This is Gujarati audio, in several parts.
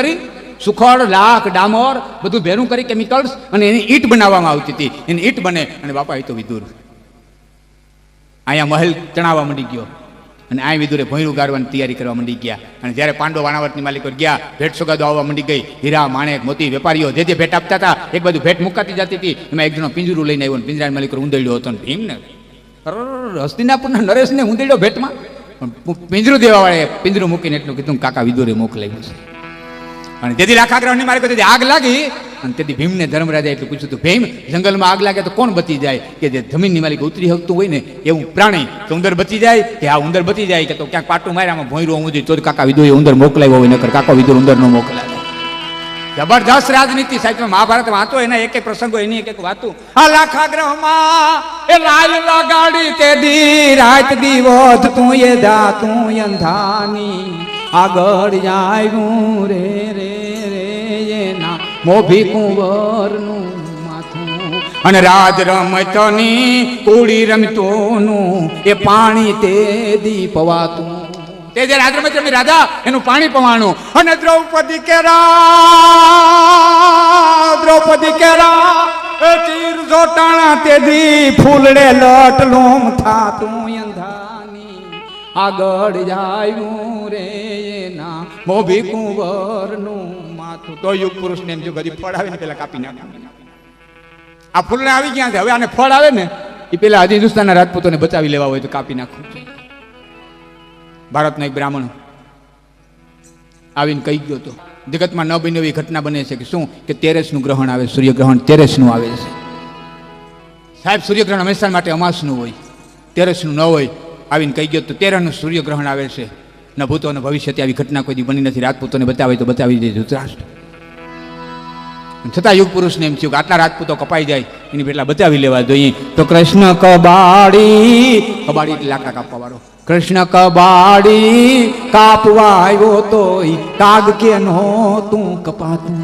કરી, સુખડ, લાખ, ડામોર, બધું ભેરું કરી કેમિકલ્સ અને એની ઈંટ બનાવવામાં આવતી હતી. એની ઈંટ બને અને બાપા, એ તો વિદુર અહીંયા મહેલ ચણાવવા માંડી ગયો. અને આ વિદુરે ભોંયરું ગાળવાની તૈયારી કરવા માંડી ગયા. અને જ્યારે પાંડવ વાણાવતની માલિકો ગયા, ભેટ સોગાદો આવવા માંડી ગઈ. હીરા, માણેક, મોતી, વેપારીઓ જે જે ભેટ આપતા હતા, એક બાજુ ભેટ મુકાતી જતી હતી. એમાં એક જણો પિંજરું લઈને આવ્યો પિંજરાની માલિકો ઉંદડ્યો હતો ને ભીમને હસ્તિનાપુરના નરેશને ઉંદડ્યો ભેટમાં. પણ પિંજરું દેવા વાળે પિંજરું મૂકીને એટલું કીધું કાકા વિદુરે મોકલાવ્યું છે. અને તેથી લાખાગ્રહણની મારે તેથી આગ લાગી અને તેથી ભીમને ધર્મરાજા એટલું પૂછ્યું હતું, ભીમ, જંગલમાં આગ લાગે તો કોણ બચી જાય? કે જે જમીનની માલિક ઉતરી શકતું હોય ને, એવું પ્રાણી કે ઉંદર બચી જાય? કે આ ઉંદર બચી જાય? કે તો ક્યાંક પાટું માર્યામાં ભોંયરું હોવું જોઈએ. તો કાકા વિધુ એ ઉંદર મોકલાવ્યો હોય, નકર કાકા વિદુર ઉંદર ન મોકલાવે. જબરદસ્ત રાજનીતિ સાહેબ, મહાભારત વાંચો એના એક એક પ્રસંગો, એની એક એક વાતો. આ લાખાગ્રહમાં એ લાલ લગાડી તે દી રાત દિવસ તું એ દા તું અંધાની આગળ જાયું રે રે. મોભી કુંવરનું માથું. અને રાજ રમતની કુડી રમતોનું એ પાણી તે દી પવાતું તે જે રાજ રમત રમી રાજા એનું પાણી પવાણું. અને દ્રૌપદી કેરા દ્રૌપદી કેરા એ ચીર જોટાણા તે દી ફૂલડે લટલું થાતું અંધાની. આગળ જાયું રે મોભી કુંવરનું માથું. તો યુગ પુરુષને એમ જો ગરીબ ફળ આવે ને પેલા કાપી નાખે. આ ફૂલને આવી ગયા છે? હવે આને ફળ આવે ને એ પેલા આજે હિન્દુસ્તાનના રાજપૂતોને બચાવી લેવા હોય તો કાપી નાખવું ભારતનો એક બ્રાહ્મણ આવીને કહી ગયો તો, જગતમાં ન બની એવી ઘટના બને છે કે શું? કે તેરસનું ગ્રહણ આવે, સૂર્યગ્રહણ તેરસનું આવે છે. સાહેબ, સૂર્યગ્રહણ હંમેશા માટે અમાસનું હોય, તેરસનું ન હોય. આવીને કહી ગયો તો તેરસનું સૂર્યગ્રહણ આવે છે. ન ભૂતો ન ભવિષ્યથી આવી ઘટના કોઈ બની નથી. રાજપૂતોને બતાવે તો બતાવી દે ધૃતરાષ્ટ્ર છતાં યુગ પુરુષને એમ થયું કે આટલા રાજપૂતો કપાઈ જાય, એની પેટલા બતાવી લેવા જોઈએ. તો કૃષ્ણ કબાડી કબાડી એટલે લાકડા કાપવા વાળો કૃષ્ણ કબાડી કાપવા આવ્યો તો કાગ કે નો તું કપાતું.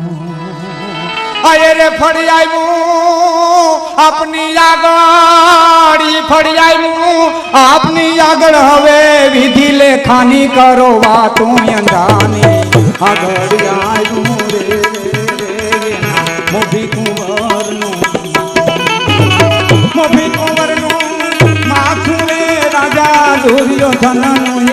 અરે રે ફળી આવ્યું, આપની આગળ, ફરી આવ્યું, આપની આગળ હવે વિધિ લેખાની કરો વાતો અંધાની આગળ આવ્યું રે. મોભી કુંવરનું મોભી કુંવરનું માથું રે રાજા દુર્યોધનનું